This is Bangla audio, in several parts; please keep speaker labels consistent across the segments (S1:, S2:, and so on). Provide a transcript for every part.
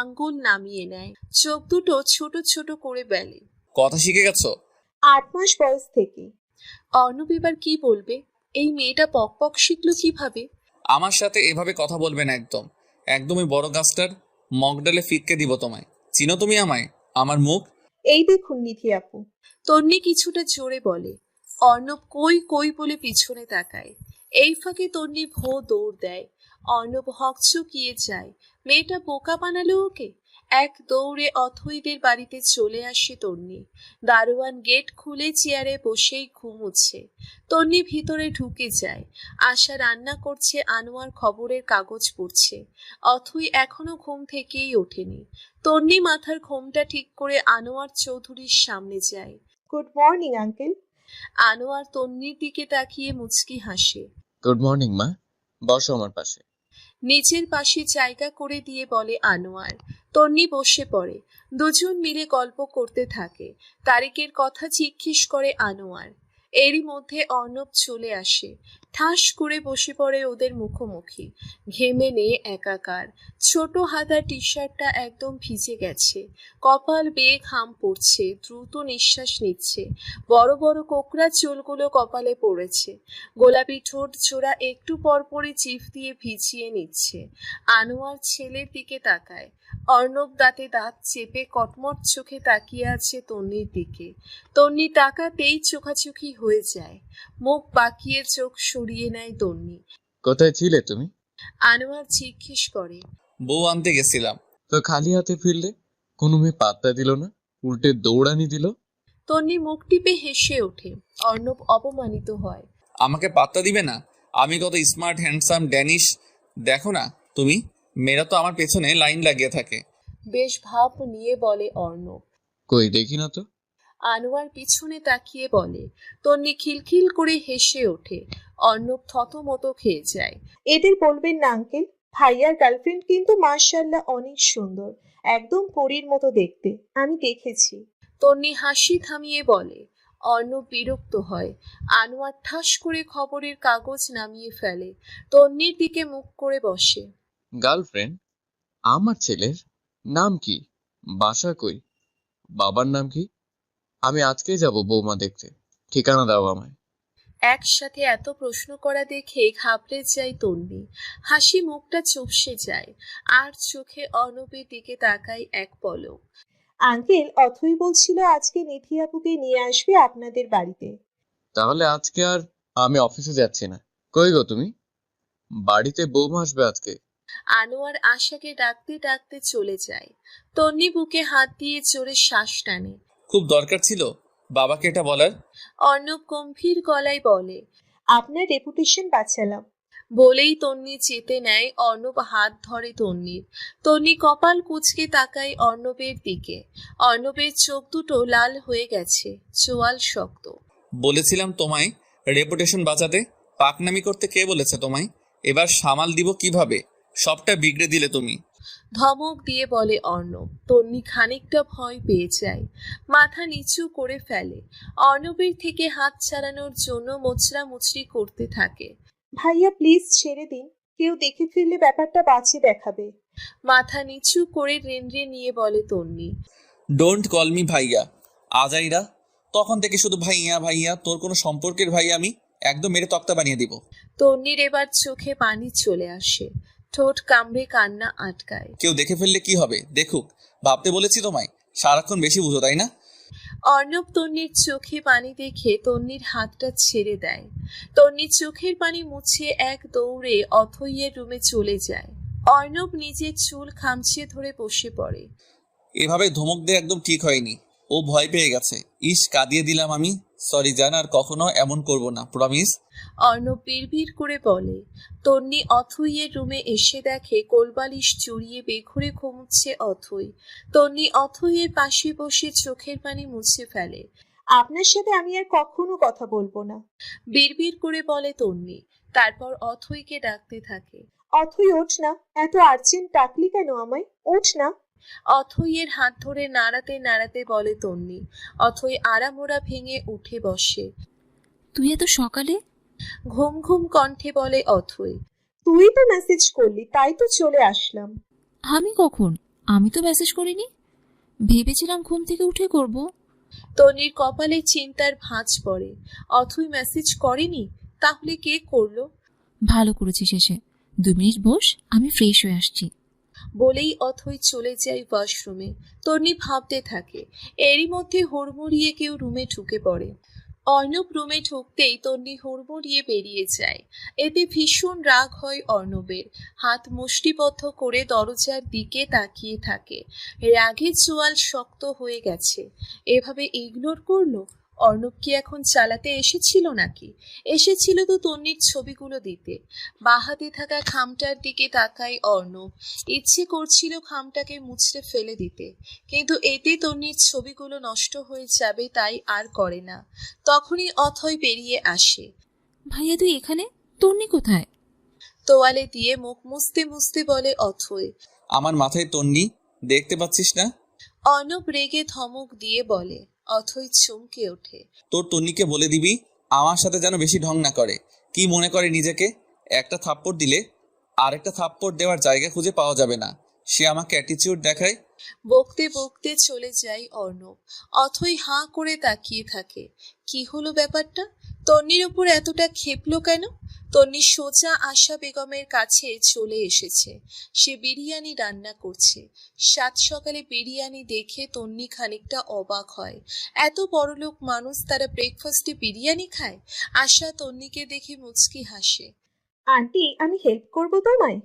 S1: আঙ্গুল নামিয়ে নেয়। চোখ দুটো ছোট ছোট করে বেলে।
S2: কথা শিখে গেছো?
S3: আট মাস বয়স থেকে।
S1: অর্ণব এবার কি বলবে? এই মেয়েটা পক পক শিখলো কীভাবে?
S2: আমার সাথে এভাবে কথা বলবে না একদম। একদমই বড় গাছটার মগডালে ফিটকে দিব তোমায়। চিনো তুমি আমায়? আমার মুখ?
S3: এই দেখুন নিধি আপু।
S1: তন্নি কিছুটা জোরে বলে অর্ণব কই কই বলে পিছনে তাকায়? এই ফাঁকে তন্নি ভো দৌড় দেয়। অর্ণব হকচকিয়ে যায়। মেয়েটা বোকা বানালো ওকে। এক দৌড়ে অথইদের বাড়িতে চলে আসে তন্নি। দারোয়ান গেট খুলে চেয়ারে বসেই ঘুমুচ্ছে। তন্নি ভিতরে ঢুকে যায়। আশা রান্না করছে আনোয়ার খবরের কাগজ পড়ছে। অথই এখনও ঘুম থেকেই ওঠেনি। তন্নি মাথার ঘোমটা ঠিক করে আনোয়ার চৌধুরীর সামনে যায়।
S3: গুড মর্নিং আঙ্কেল
S1: আনোয়ার তন্নির দিকে তাকিয়ে মুচকি হাসে।
S4: গুড মর্নিং মা। বসো আমার পাশে।
S1: নিজের পাশে জায়গা করে দিয়ে বলে আনোয়ার। তন্নি বসে পড়ে। দুজন মিলে গল্প করতে থাকে। তারেকের কথা জিজ্ঞেস করে আনোয়ার। এরই মধ্যে অর্ণব চলে আসে। ঠাস করে বসে পড়ে ওদের মুখোমুখি। ঘেমে নিয়ে একাকার। ছোট হাতা টি শার্টটা একদম ভিজে গেছে। কপাল বেয়ে ঘাম পড়ছে, দ্রুত নিঃশ্বাস নিচ্ছে। বড় বড় কোকড়া চুলগুলো কপালে পড়েছে। গোলাপি ঠোঁট জোড়া একটু পরপরই চিফ দিয়ে ভিজিয়ে নিচ্ছে। আনোয়ার ছেলের দিকে তাকায়। অর্ণব দাঁতে দাঁত চেপে কটমট চোখে তাকিয়ে আছে তন্নির দিকে। তন্নি তাকাতেই চোখাচোখি হয়ে যায়। মুখ বাঁকিয়ে চোখ সরিয়ে নেয় তন্নি।
S4: কোথায় ছিলে তুমি?
S1: আনোয়ার জিজ্ঞেস করে।
S2: বউ আনতে গেছিলাম।
S4: তো খালি হাতে ফিরলে? কোনো মেয়ে পাত্তা দিল না? উল্টে দৌড়ানি দিল?
S1: তন্নি মুখ টিপে হেসে ওঠে। অর্ণব অপমানিত হয়।
S2: আমাকে পাত্তা দিবে না? আমি কত স্মার্ট হ্যান্ডসাম ড্যানিশ দেখো না তুমি? মেয়েরা তো আমার পেছনে লাইন লাগিয়ে থাকে।
S1: বেশ ভাব নিয়ে বলে অর্ণব।
S4: কই দেখি না তো।
S1: আনোয়ার পিছনে তাকিয়ে বলে তন্নি খিলখিল করে হেসে ওঠে। অর্ণব থতমত খেয়ে যায়।
S3: এদের বলবেন না আঙ্কেল ভাইয়ার গার্লফ্রেন্ড কিন্তু মার্শাল্লাহ অনেক সুন্দর একদম পরীর মতো দেখতে। আমি দেখেছি।
S1: তন্নি হাসি থামিয়ে বলে অর্ণব বিরক্ত হয়। আনোয়ার ঠাস করে খবরের কাগজ নামিয়ে ফেলে। তন্নির দিকে মুখ করে বসে।
S4: গার্লফ্রেন্ড আমার ছেলের নাম কি? বাসা কই? বাবার নাম কি? আমি আজকেই যাব বৌমা দেখতে। ঠিকানা দাও আমায়।
S1: একসাথে এত প্রশ্ন করা দেখে ঘাবড়ে যায় তন্নি হাসি মুখটা চুপসে যায়। আর চোখে অর্ণবের দিকে তাকায় এক পলক।
S3: আঙ্কেল অথই বলছিল আজকে নিধি আপুকে নিয়ে আসবে আপনাদের বাড়িতে।
S4: তাহলে আজকে আর আমি অফিসে যাচ্ছি না। কই গো তুমি? বাড়িতে বৌমা আসবে আজকে?
S1: আনোয়ার আশাকে ডাকতে ডাকতে চলে যায়। তন্নি বুকে হাত দিয়ে জোরে শ্বাস টানে।
S2: খুব দরকার ছিল বাবাকে এটা বলার।
S1: অর্ণব গম্ভীর গলায় বলে
S3: আপনার রেপুটেশন বাঁচালাম।
S1: বলেই তন্নি চেতে নেয় অর্ণব হাত ধরে তন্নির। তন্নি কপাল কুচকে তাকায় অর্ণবের দিকে। অর্ণবের চোখ দুটো লাল হয়ে গেছে চোয়াল শক্ত।
S2: বলেছিলাম তোমায় রেপুটেশন বাঁচাতে। পাকনামি করতে কে বলেছে তোমায়? এবার সামাল দিব কীভাবে? সবটা বিগড়ে দিলে তুমি।
S1: ধমক দিয়ে বলে অর্ণব তন্নি খানিকটা ভয় পেয়ে যায়। মাথা নিচু করে ফেলে। অর্ণবের থেকে হাত ছাড়ানোর জন্য মোচড়া মুচড়ি করতে থাকে।
S3: ভাইয়া প্লিজ ছেড়ে দিন। কেউ দেখে ফেললে ব্যাপারটা বাজে দেখাবে।
S1: মাথা নিচু করে রেন্দ্রে নিয়ে বলে তন্নি
S2: ডোন্ট কল মি ভাইয়া। আজাইরা তখন থেকে শুধু ভাইয়া ভাইয়া তোর কোনো সম্পর্কের ভাই আমি একদম মেরে তক্তা বানিয়ে দিব।
S1: তন্নির এবার চোখে পানি চলে আসে। ঠোঁট কামড়ে কান্না আটকায়।
S2: কেউ দেখে ফেললে কি হবে? দেখুক ভাবতে বলেছি তোমায়। সারাক্ষণ বেশি বুঝো তাই না?
S1: অর্ণব তন্নির চোখে পানি দেখে তন্নির হাতটা ছেড়ে দেয়। তন্নির চোখের পানি মুছে এক দৌড়ে অথইয়ের রুমে চলে যায়। অর্ণব নিজের চুল খামচিয়ে ধরে বসে পড়ে।
S2: এভাবে ধমক দিয়ে একদম ঠিক হয়নি। ও ভয় পেয়ে গেছে। ইস কাঁদিয়ে দিলাম আমি। সরি জান আর কখনো এমন করব না প্রমিস
S1: অর্ণব বিড়বিড় করে বলে তন্নি অথইয়ের রুমে এসে দেখে কোলবালিশ চড়িয়ে বেঘুরে ঘুমুচ্ছে অথই। তন্নি অথইয়ের পাশে বসে চোখের পানি মুছে ফেলে।
S3: আপনার সাথে আমি আর কখনো কথা বলব না।
S1: বিড়বিড় করে বলে তন্নি তারপর অথইকে ডাকতে থাকে।
S3: অথই ওঠ না এত আর্জেন্ট ডাকলি কেন আমায়? ওঠ না।
S1: অথইয়ের হাত ধরে নাড়াতে নাড়াতে বলে তন্নি অথই আড়ামোড়া ভেঙে উঠে বসে।
S5: তুই এত সকালে?
S1: ঘুম ঘুম কণ্ঠে বলে অথই
S3: তুই তো মেসেজ করলি তাই তো চলে আসলাম।
S5: আমি কখন? আমি তো মেসেজ করিনি। ভেবেছিলাম ঘুম থেকে উঠে করব।
S1: তনির কপালে চিন্তার ভাঁজ পড়ে। অথই মেসেজ করেনি? তাহলে কে করল?
S5: ভালো করেছিস এসে। দু মিনিট বস আমি ফ্রেশ হয়ে আসছি।
S1: বলেই অথই চলে যায় ওয়াশরুমে। তন্নি ভাবতে থাকে, এরই মধ্যে হুড়মুড়িয়ে কেউ রুমে ঢুকে পড়ে। অর্ণব রুমে ঢুকতেই তন্নি হুড়মুড়িয়ে বেরিয়ে যায়। এতে ভীষণ রাগ হয় অর্ণবের। হাত মুষ্টিবদ্ধ করে দরজার দিকে তাকিয়ে থাকে। রাগের চোয়াল শক্ত হয়ে গেছে। এভাবে ইগনোর করল? অর্ণব কি এখন চালাতে এসেছিল নাকি? এসেছিল তো তন্নির ছবিগুলো দিতে। বাহাতে থাকা খামটার দিকে তাকাই অর্ণব। ইচ্ছে করছিল খামটাকে মুছড়ে ফেলে দিতে। কিন্তু এতে তন্নির ছবিগুলো নষ্ট হয়ে যাবে তাই আর করে না। তখনই অথয় বেরিয়ে আসে।
S5: ভাইয়া তুই এখানে? তন্নি কোথায়?
S1: তোয়ালে দিয়ে মুখ মুছতে মুছতে বলে অথয়
S2: আমার মাথায় তন্নি দেখতে পাচ্ছিস না?
S1: অর্ণব রেগে ধমক দিয়ে বলে। অথই চমকে ওঠে।
S2: তোর তন্নিকে বলে দিবি আমার সাথে যেন বেশি ঢং না করে। কি মনে করে নিজেকে? একটা থাপ্পড় দিলে আরেকটা থাপ্পড় দেওয়ার জায়গা খুঁজে পাওয়া যাবে না। সে আমাকে অ্যাটিচিউড দেখায়।
S1: বকতে বকতে চলে যায় অর্ণব। অথই হাঁ করে তাকিয়ে থাকে। কি হলো ব্যাপারটা? তন্নির উপর এতটা খেপলো কেন? তন্নি সোজা আশা বেগমের কাছে চলে এসেছে। সে বিরিয়ানি রান্না করছে। সাত সকালে বিরিয়ানি দেখে তন্নি খানিকটা অবাক হয়। এত বড়লোক মানুষ তারা ব্রেকফাস্টে বিরিয়ানি খায়? আশা তন্নিকে দেখে মুচকি হাসে।
S3: আন্টি আমি হেল্প করব তোমায়?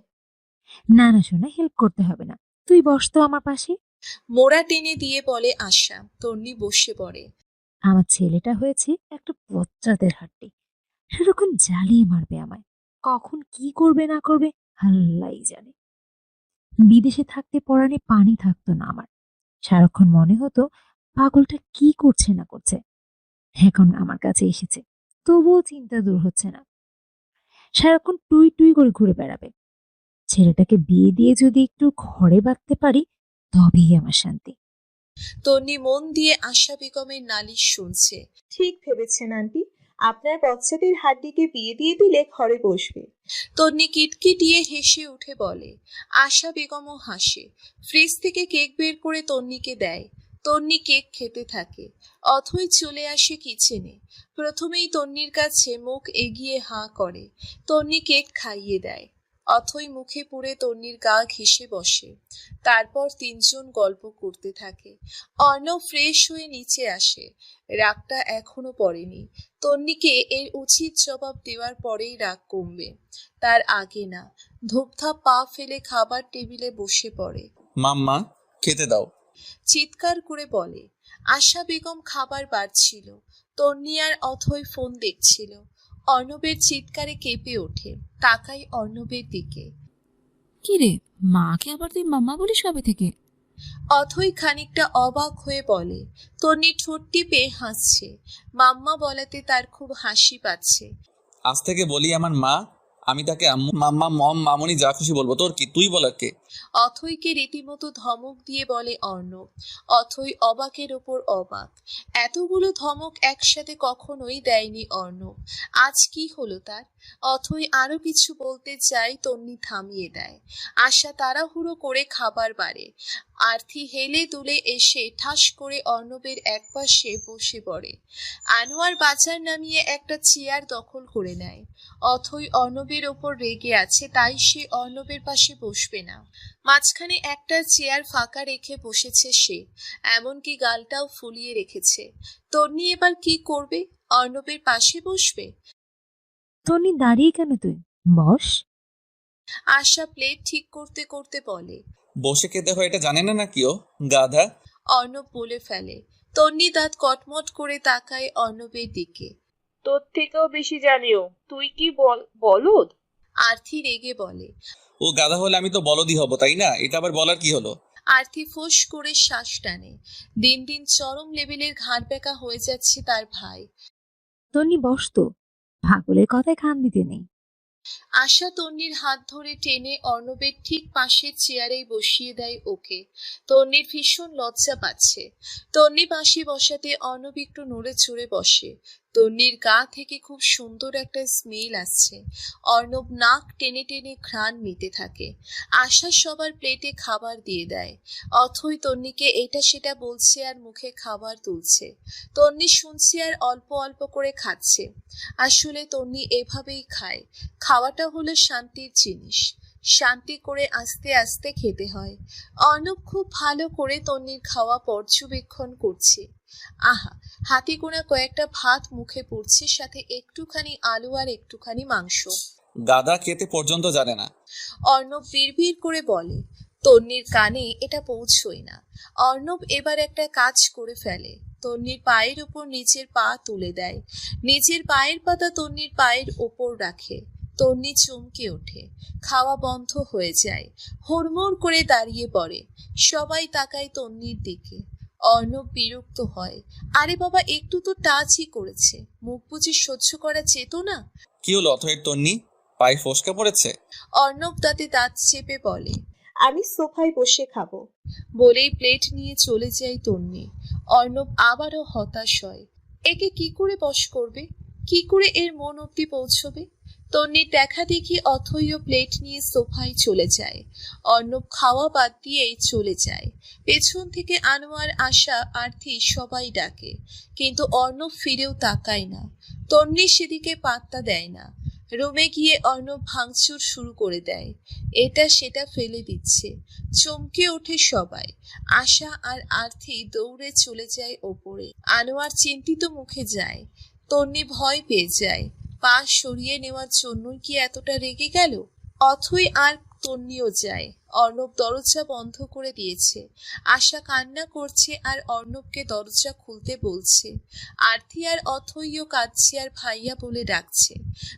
S6: না না শোনা হেল্প করতে হবে না। তুই বস তো আমার পাশে।
S1: মোড়া টেনে দিয়ে বলে আশা। তন্নি বসে পড়ে।
S6: আমার ছেলেটা হয়েছে একটা বচ্চাদের হাড্ডি। সেরকম জ্বালিয়ে মারবে আমায়, কখন কি করবে না করবে আল্লাহই জানে। বিদেশে থাকতে পরাণে পানি থাকতো না আমার। সারাক্ষণ মনে হতো পাগলটা কি করছে না করছে। এখন আমার কাছে এসেছে, তবুও চিন্তা দূর হচ্ছে না। সারাক্ষণ টুই টুই করে ঘুরে বেড়াবে। ছেলেটাকে বিয়ে দিয়ে যদি একটু ঘরে বাঁধতে পারি, তবেই আমার শান্তি।
S1: তন্নি মন দিয়ে আশা বেগমের নালিশ শুনছে।
S3: ঠিক ভেবেছেন আন্টি। আপনার বাচ্চাদের হাড্ডিকে বিয়ে দিয়ে দিলে ঘরে বসবে।
S1: তন্নি কিটকিটিয়ে হেসে উঠে বলে আশা বেগমও হাসে। ফ্রিজ থেকে কেক বের করে তন্নিকে দেয়। তন্নি কেক খেতে থাকে অথই চলে আসে কিচেনে। প্রথমেই তন্নির কাছে মুখ এগিয়ে হাঁ করে। তন্নি কেক খাইয়ে দেয়। অথই মুখে পুড়ে তন্নির গা ঘেসে বসে। তারপর তিনজন গল্প করতে থাকে। অর্ণব ফ্রেশ হয়ে নিচে আসে। রাগটা এখনও পড়েনি। তন্নিকে এর উচিত জবাব দেওয়ার পরেই রাগ কমবে। তার আগে না ধূপধাপ পা ফেলে খাবার টেবিলে বসে পড়ে।
S2: মাম্মা খেতে দাও।
S1: চিৎকার করে বলে আশা বেগম খাবার বাড়ছিল। তন্নি আর অথই ফোন দেখছিল। অর্ণবের চিৎকারে কেঁপে ওঠে। তাকাই অর্ণবের দিকে।
S5: কি রে মাকে আবার তুই মাম্মা বলিস কবে থেকে?
S1: অথই খানিকটা অবাক হয়ে বলে তন্নি ঠোঁট টিপে হাসছে। মাম্মা বলাতে তার খুব হাসি পাচ্ছে।
S2: আজ থেকে বলি আমার মা আমি তাকে মাম্মা মম, মামনি যা খুশি বলব। তোর কি? তুই বলার কে?
S1: অথইকে রীতিমতো ধমক দিয়ে বলে অর্ণব অথই অবাকের ওপর অবাক। এতগুলো ধমক একসাথে কখনোই দেয়নি অর্ণব আজ কি হলো তার? অথই আরও কিছু বলতে চাই তন্নি থামিয়ে দেয়। আশা তাড়াহুড়ো করে খাবার বাড়ে। আর্থি হেলে দুলে এসে ঠাস করে অর্ণবের একপাশে বসে পড়ে। আনোয়ার বাজার নামিয়ে একটা চেয়ার দখল করে নেয়। অথই অর্ণবের ওপর রেগে আছে তাই সে অর্ণবের পাশে বসবে না। মাঝখানে একটা চেয়ার ফাঁকা রেখে বসেছে সে এমনকি গালটাও ফুলিয়ে রেখেছে। তন্নি এবার কি করবে? অর্ণবের পাশে বসবে?
S6: তন্নি দাঁড়িয়ে কেন তুই? বস।
S1: আশা প্লেট ঠিক করতে করতে বলে
S2: বসে খেতে হয় এটা জানে না নাকি ও? গাধা।
S1: অর্ণব বলে ফেলে। তন্নি দাঁত কটমট করে তাকায় অর্ণবের দিকে।
S7: তোর থেকেও বেশি জানিও তুই কি বল বলদ?
S1: আর্থি রেগে বলে।
S2: ও গাধা হলে আমি তো বলদি হব তাই না? এটা আবার বলার কি হলো?
S1: আর্থি ফোঁস করে শ্বাস টানে। দিন দিন চরম লেভেলের ঘাড় বেঁকা হয়ে যাচ্ছে তার ভাই।
S6: তন্নি বস তো। ভাগলের কথায় খান দিতে নেই।
S1: আশা তন্নির হাত ধরে টেনে অর্ণবের ঠিক পাশের চেয়ারেই বসিয়ে দেয় ওকে। তন্নির ভীষণ লজ্জা পাচ্ছে। তন্নি পাশে বসাতে অর্ণব একটু নড়ে চড়ে বসে। তন্নির গা থেকে খুব সুন্দর একটা স্মেল আসছে। অর্ণব নাক টেনে টেনে ঘ্রাণ নিতে থাকে। আশা সবার প্লেটে খাবার দিয়ে দেয়। অথই তন্নিকে এটা সেটা বলছে আর মুখে খাবার তুলছে। তন্নি শুনছে আর অল্প অল্প করে খাচ্ছে। আসলে তন্নি এভাবেই খায়। খাওয়াটা হলো শান্তির জিনিস। শান্তি করে আস্তে আস্তে খেতে হয়। অর্ণব খুব ভালো করে তন্নির খাওয়া পর্যবেক্ষণ করছে। আহা হাতি গোনা কয়েকটা ভাত মুখে পড়ছে সাথে একটুখানি আলু আর একটুখানি মাংস।
S2: গাদা খেতে পর্যন্ত জানে না।
S1: অর্ণব বিড়বিড় করে বলে তন্নির কানে এটা পৌঁছই না। অর্ণব এবার একটা কাজ করে ফেলে। তন্নির পায়ের উপর নিচের পা তুলে দেয়। নিচের পায়ের পাতা তন্নির পায়ের ওপর রাখে। তন্নি চমকে ওঠে। খাওয়া বন্ধ হয়ে যায়। হুড়মুড় করে দাঁড়িয়ে পড়ে। সবাই তাকায় তন্নির দিকে। অর্ণব বিরক্ত হয়। আরে বাবা একটু তো টাচই করেছে। মুখ বুঝে সহ্য করা যেত না
S2: কি হলো অথয়ের তন্নি? পায়ে ফসকা পড়েছে?
S1: অর্ণব তাতে দাঁত চেপে বলে
S3: আমি সোফায় বসে খাব।
S1: বলেই প্লেট নিয়ে চলে যায় তন্নি। অর্ণব আবারও হতাশ হয়। একে কি করে বশ করবে? কি করে এর মন অব্দি পৌঁছবে? তন্নির দেখা দেখি অথৈয় প্লেট নিয়ে সোফায় চলে যায়। অর্ণব খাওয়া বাদ দিয়েই চলে যায়। পেছন থেকে আনোয়ার, আশা আর্থি সবাই ডাকে। কিন্তু অর্ণব ফিরেও তাকায় না। তন্নি সেদিকে পাত্তা দেয় না। রুমে গিয়ে অর্ণব ভাঙচুর শুরু করে দেয়। এটা সেটা ফেলে দিচ্ছে। চমকে ওঠে সবাই। আশা আর আর্থি দৌড়ে চলে যায় ওপরে। আনোয়ার চিন্তিত মুখে যায়। তন্নি ভয় পেয়ে যায়। পা সরিয়ে নেওয়ার জন্যই কি এতটা রেগে গেল? অথই আর তন্নিও যায়। অর্ণব দরজা বন্ধ করে দিয়েছে। আশা কান্না করছে আর অর্ণবকে দরজা খুলতে বলছে। আর্থি আর অথইও কাঁদছে আর ভাইয়া বলে ডাকছে।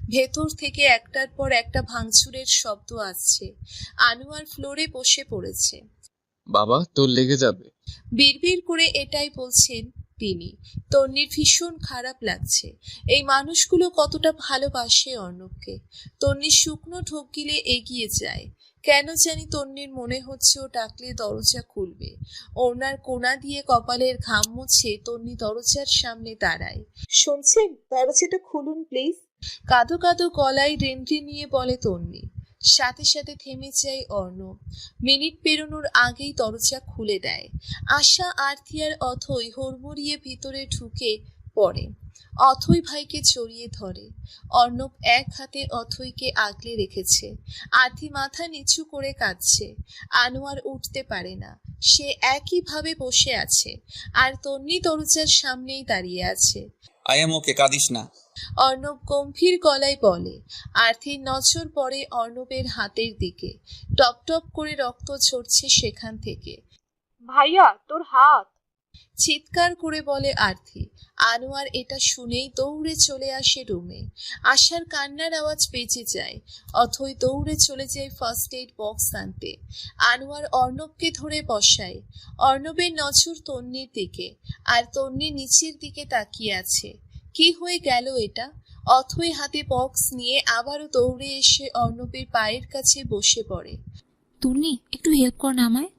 S1: ভেতর থেকে একটার পর একটা ভাঙচুরের শব্দ আসছে। আনোয়ার ফ্লোরে বসে পড়েছে।
S4: বাবা তোর লেগে যাবে।
S1: বিড়বিড় করে এটাই বলছেন তিনি। তন্নির ভীষণ খারাপ লাগছে। এই মানুষগুলো কতটা ভালোবাসে অর্ণবকে। তন্নির শুকনো ঢোক গিলে এগিয়ে যায়। কেন জানি তন্নির মনে হচ্ছে ও ডাকলে দরজা খুলবে। ওনার কোনা দিয়ে কপালের ঘাম মুছে তন্নি দরজার সামনে দাঁড়ায়।
S3: শুনছেন? দরজাটা খুলুন, প্লিজ।
S1: কাঁদো কাঁদো গলায় রেন্দ্রি নিয়ে বলে তন্নি সাথে সাথে থেমে যায় অর্ণব। মিনিট পেরোনোর আগেই দরজা খুলে দেয়। আশা আর্থিয়ার আর অথই হুড়মুড়িয়ে ভিতরে ঢুকে পড়ে। অথই ভাইকে জড়িয়ে ধরে। অর্ণব এক হাতে অথইকে আগলে রেখেছে। আরতি মাথা নিচু করে কাঁদছে। আনোয়ার উঠতে পারে না। সে একইভাবে বসে আছে। আর তন্নি দরজার সামনেই দাঁড়িয়ে আছে।
S2: আই এম ওকে কাঁদিস না।
S1: অর্ণব গম্ভীর গলায় বলে আর্থির নজর পড়ে অর্ণবের হাতের দিকে। টপ টপ করে রক্ত ঝরছে সেখান থেকে।
S7: ভাইয়া তোর হাত।
S1: চিৎকার করে বলে আর্থি আনোয়ার এটা শুনেই দৌড়ে চলে আসে রুমে। আশার কান্নার আওয়াজ বেঁচে যায়, অথই দৌড়ে চলে যায় ফার্স্ট এইড বক্স আনতে। আনোয়ার অর্ণবকে ধরে বসায়। অর্ণবের নজর তন্নির দিকে, আর তন্নি নিচের দিকে তাকিয়ে আছে। কি হয়ে গেল এটা? অথই হাতে বক্স নিয়ে আবারও দৌড়ে এসে অর্ণবের পায়ের কাছে বসে পড়ে।
S5: তুলনি একটু হেল্প কর না আমায়।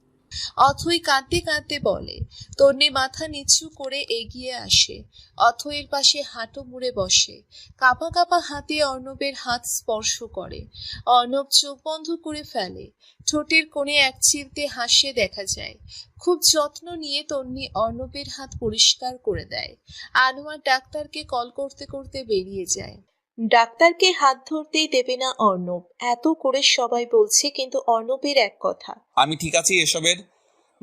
S1: অথই কাঁদতে কাঁদতে বলে, তন্নি মাথা নিচু করে এগিয়ে আসে, অথইয়ের পাশে হাঁটু মুড়ে বসে, কাপা কাপা হাতে অর্ণবের হাত স্পর্শ করে, অর্ণব চোখ বন্ধ করে ফেলে, ঠোঁটের কোণে এক চিলতে হাসে দেখা যায়, খুব যত্ন নিয়ে তন্নি অর্ণবের হাত পরিষ্কার করে দেয়, আনোয়ার ডাক্তারকে কল করতে করতে বেরিয়ে যায়।
S3: ডাক্তারকে হাত ধরতেই দেবে না অর্ণব। এত করে সবাই বলছে কিন্তু অর্ণবের এক কথা।
S2: আমি ঠিক আছি এসবের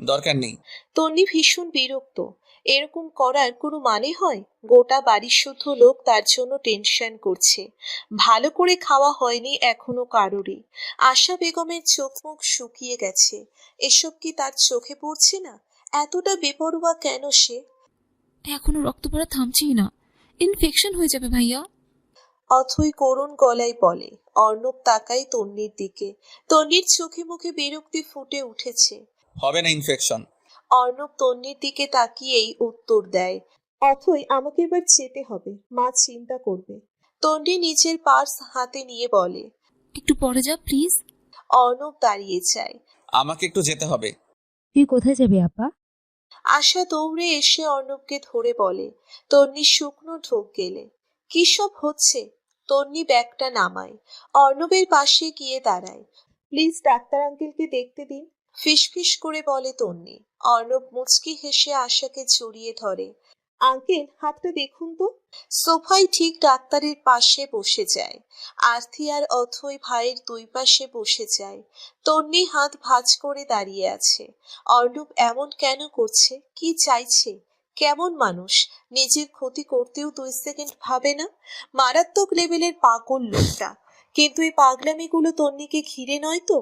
S2: দরকার নেই।
S3: তন্নি ভীষণ বিরক্ত। এরকম করার কোনো মানে হয়? গোটা বাড়ির শুদ্ধ লোক তার জন্য টেনশন করছে। ভালো করে খাওয়া হয়নি এখনও কারোরই। আশা বেগমের চোখ মুখ শুকিয়ে গেছে। এসব কি তার চোখে পড়ছে না? এতটা বেপরোয়া কেন সে?
S5: এখনও রক্ত পড়া থামছেই না। ইনফেকশন হয়ে যাবে ভাইয়া।
S3: অথই করুণ গলায় বলে অর্ণব তাকায় তন্নির দিকে। তন্নির চোখে মুখে বিরক্তি ফুটে উঠেছে।
S2: হবে না ইনফেকশন
S3: অর্ণব তন্নির দিকে তাকিয়েই উত্তর দেয় অথই আমাকে এবার যেতে হবে মা চিন্তা করবে। তন্নি নিজের পার্স হাতে নিয়ে বলে
S5: একটু পরে যা প্লিজ
S3: অর্ণব দাঁড়িয়ে যায়।
S2: আমাকে একটু যেতে হবে।
S6: তুই কোথায় যাবি আপা?
S1: আশা দৌড়ে এসে অর্ণবকে ধরে বলে তন্নি শুকনো ঢোক গেলে। কি সব হচ্ছে? তন্নি ব্যাগটা নামায়। অর্ণবের পাশে গিয়ে দাঁড়ায়। প্লিজ, ডাক্তার আঙ্কেলকে দেখতে দিন। ফিসফিস করে বলে তন্নি। অর্ণব মুচকি হেসে আশাকে জড়িয়ে ধরে। আঙ্কেল, হাতটা দেখুন তো। সোফায় ঠিক ডাক্তারের পাশে বসে যায়। আরতি আর অথই ভাইয়ের দুই পাশে বসে যায়। তন্নি হাত ভাঁজ করে দাঁড়িয়ে আছে। অর্ণব, এমন কেন করছে? কি চাইছে? কেমন মানুষ? নিজের ক্ষতি করতেও দুই সেকেন্ড ভাবে না। মারাত্মক লেভেলের পাগল লোকটা। কিন্তু এই পাগলামিগুলো তন্নিকে ঘিরে নয় তো?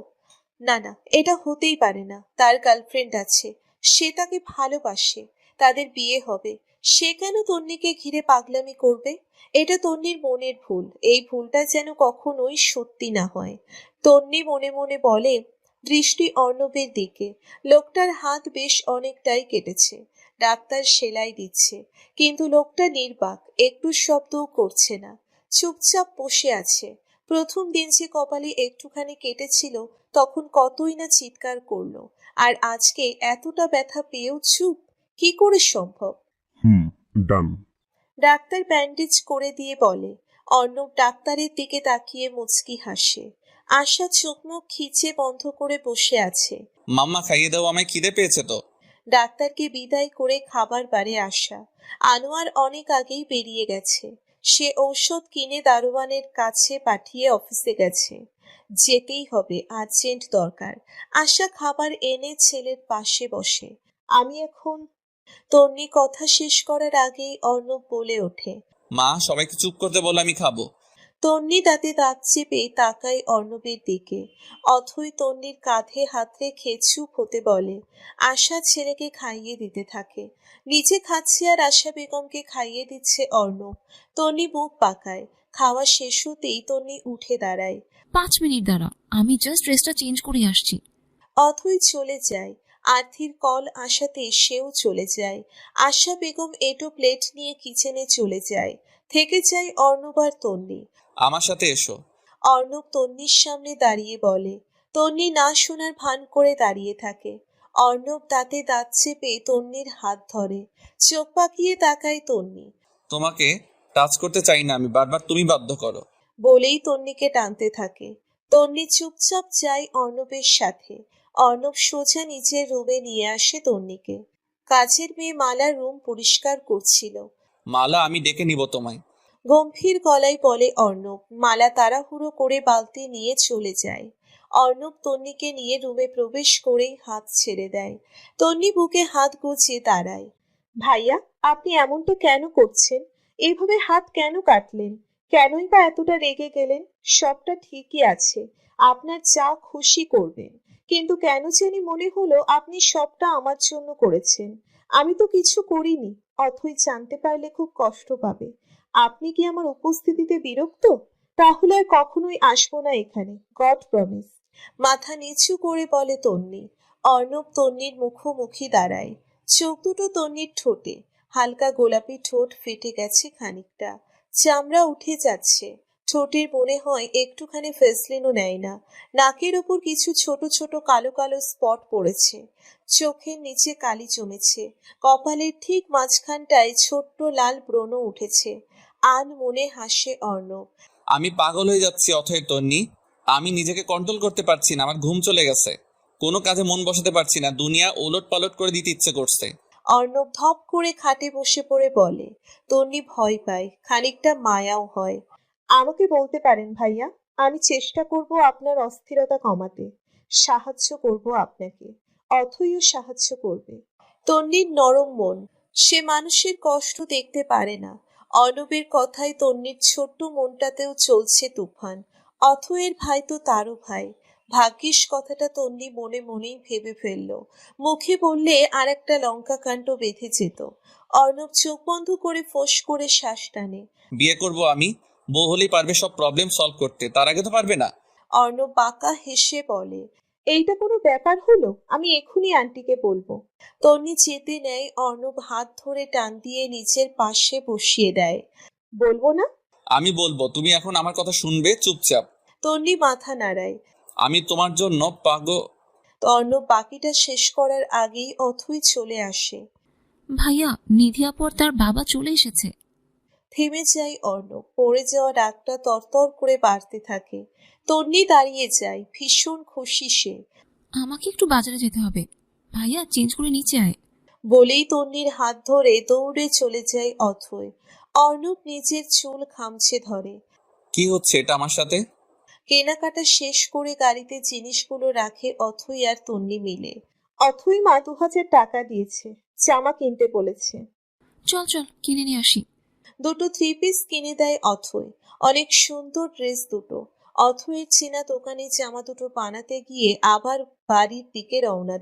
S1: না না, এটা হতেই পারে না। তার গার্লফ্রেন্ড আছে। সে তাকে ভালোবাসে। তাদের বিয়ে হবে। সে কেন তন্নিকে ঘিরে পাগলামি করবে? এটা তন্নির মনের ভুল। এই ভুলটা যেন কখনোই সত্যি না হয়। তন্নি মনে মনে বলে, দৃষ্টি অর্ণবের দিকে। লোকটার হাত বেশ অনেকটাই কেটেছে। ডাক্তার সেলাই দিচ্ছে। কিন্তু লোকটা নির্বাক একটু শব্দও করছে না। চুপচাপ বসে আছে। প্রথম দিন যে কপালে একটুখানি কেটেছিল তখন কতই না চিৎকার করল। আর আজকে এতটা ব্যথা পেয়েও চুপ? কি করে সম্ভব?
S8: হুম ডান।
S1: ডাক্তার ব্যান্ডেজ করে দিয়ে বলে অর্ণব ডাক্তারের দিকে তাকিয়ে মুচকি হাসে। আশা চোখ মুখ খিচে বন্ধ করে বসে আছে।
S2: মাম্মা খাইয়ে দাও আমায় খিদে পেয়েছে তো।
S1: ডাক্তারকে বিদায় করে খাবার বারে আসা। আনোয়ার অনেক আগেই বেরিয়ে গেছে। সে ঔষধ কিনে দারোয়ানের কাছে পাঠিয়ে অফিসে গেছে। যেতেই হবে, আর্জেন্ট দরকার। আশা খাবার এনে ছেলের পাশে বসে। আমি এখন তন্নি কথা শেষ করার আগেই অর্ণব বলে ওঠে,
S2: মা, সবাইকে চুপ করতে বলে আমি খাব।
S1: তন্নি দাঁতে দাঁত চেপে তাকায় অর্ণবের দিকে। অথই তন্নির কাঁধে হাত রেখে চুপ হতে বলে আশা ছেলেকে খাইয়ে দিতে থাকে। নিজে খাচ্ছে আর আশা বেগমকে খাইয়ে দিচ্ছে অর্ণব। তন্নি মুখ পাকায়। খাওয়া শেষ হতেই তন্নি উঠে দাঁড়ায়।
S5: পাঁচ মিনিট দাঁড়া আমি জাস্ট ড্রেসটা চেঞ্জ করে আসছি।
S1: অথই চলে যায়। আর্থির কল আশাতে সেও চলে যায়। আশা বেগম এটো প্লেট নিয়ে কিচেনে চলে যায়। থেকে যায় অর্ণব আর তন্নি।
S2: আমার সাথে এসো।
S1: অর্ণব তন্নির সামনে দাঁড়িয়ে বলে তন্নি না শোনার ভান করে দাঁড়িয়ে থাকে। অর্ণব দাঁতে দাঁত চেপে তন্নির হাত ধরে। চোখ পাকিয়ে তাকায় তন্নি।
S2: তোমাকে টাচ করতে চাই না আমি বারবার তুমি বাধ্য করো।
S1: বলেই তন্নিকে টানতে থাকে। তন্নি চুপচাপ যায় অর্ণবের সাথে। অর্ণব সোজা নিজের রুমে নিয়ে আসে তন্নিকে। কাজের মেয়ে মালা রুম পরিষ্কার করছিল।
S2: মালা আমি ডেকে নিব তোমায়।
S1: গম্ভীর গলায় বলে, অর্ণব, মালা তাড়াহুড়ো করে বালতি নিয়ে চলে যায়। অর্ণব তন্নিকে নিয়ে রুমে প্রবেশ করেই হাত ছেড়ে দেয়। তন্নি বুকে হাত গুছিয়ে দাঁড়ায়। ভাইয়া, আপনি এমনটা কেন করছেন? এইভাবে হাত কেন কাটলেন? কেনই বা এতটা রেগে গেলেন? সবটা ঠিকই আছে। আপনার যা খুশি করবেন। কিন্তু কেন জানি মনে হলো আপনি সবটা আমার জন্য করেছেন। আমি তো কিছু করিনি, অথই জানতে পারলে খুব কষ্ট পাবে। আপনি কি আমার উপস্থিতিতে বিরক্ত? তাহলে আর কখনোই আসব না এখানে গড প্রমিস মাথা নিচু করে বলে তন্নি। অর্ণব তন্নির মুখোমুখি দাঁড়ায়। চোখ দুটো তন্নির ঠোঁটে। হালকা গোলাপি ঠোঁট ফেটে গেছে খানিকটা। চামড়া উঠে যাচ্ছে। ঠোঁটের মনে হয় একটুখানি ফেসলিনও নেয় না। নাকের ওপর কিছু ছোট ছোট কালো কালো স্পট পড়েছে। চোখের নিচে কালি জমেছে। কপালের ঠিক মাঝখানটায় ছোট্ট লাল ব্রণ উঠেছে। আন মনে হাসে অর্ণব।
S2: আমি পাগল হয়ে যাচ্ছি অথয় তন্নি। আমি নিজেকে কন্ট্রোল করতে পারছি না আমার ঘুম চলে গেছে। কোনো কাজে মন বসাতে পারছি না দুনিয়া ওলট পালট করে দিতে ইচ্ছে করছে।
S1: অর্ণব ধপ করে খাটে বসে পড়ে বলে তন্নি ভয় পায় খানিকটা মায়াও হয়। আমাকে বলতে পারেন ভাইয়া? আমি চেষ্টা করব আপনার অস্থিরতা কমাতে। সাহায্য করব আপনাকে। অথইও সাহায্য করবে। তন্নির নরম মন সে মানুষের কষ্ট দেখতে পারে না। অর্ণবের কথায় তন্নির ছোট্ট মনটাতেও চলছে তুফান। অথয়ের ভাই তো তারও ভাই। ভাগ্যিস কথাটা তন্নি মনে মনেই ভেবে ফেলল। মুখে বললে আর একটা লঙ্কা কাণ্ড বেঁধে যেত। অর্ণব চোখ বন্ধ করে ফোঁস করে শ্বাস টানে।
S2: বিয়ে করব আমি? বউ হলেই পারবে সব প্রবলেম সলভ করতে। তার আগে তো পারবে না।
S1: অর্ণব বাঁকা হেসে বলে এইটা কোনো ব্যাপার হলো? আমি এক্ষুনি আন্টিকে বলব। তন্নি যেতে নেয় অর্ণব হাত ধরে টান দিয়ে নিজের পাশে বসিয়ে দেয়। বলব না?
S2: আমি বলব তুমি এখন আমার কথা শুনবে চুপচাপ।
S1: তন্নি মাথা নাড়ায়।
S2: আমি তোমার জন্য পাগ।
S1: অর্ণব বাকিটা শেষ করার আগেই অথই চলে আসে।
S5: ভাইয়া নিধিয়া পর তার বাবা চলে এসেছে।
S1: থেমে যায় অর্ণব। পড়ে যাওয়া রাগটা তরতর করে বাড়তে থাকে। তন্নি দাঁড়িয়ে যায় ভীষণ খুশি সে।
S5: আমাকে একটু বাজারে যেতে হবে। ভাইয়া চেঞ্জ করে নিচে আয়।
S1: বলেই তন্নির হাত ধরে দৌড়ে চলে যায় অথই অর্ণব নিজের চুল খামছে ধরে।
S2: কি হচ্ছে এটা আমার সাথে?
S1: কেনাকাটা শেষ করে গাড়িতে জিনিসগুলো রাখে অথই আর তন্নি মিলে। অথই মা দু হাজার টাকা দিয়েছে। জামা কিনতে বলেছে।
S5: চল চল কিনে নিয়ে আসি।
S1: দুটো থ্রি পিস কিনে দেয় অথই। অনেক সুন্দর ড্রেস দুটো। অথয়ের চেনা দোকানে জামা দুটো বানাতে গিয়ে আবার বাড়ির দিকে রওনা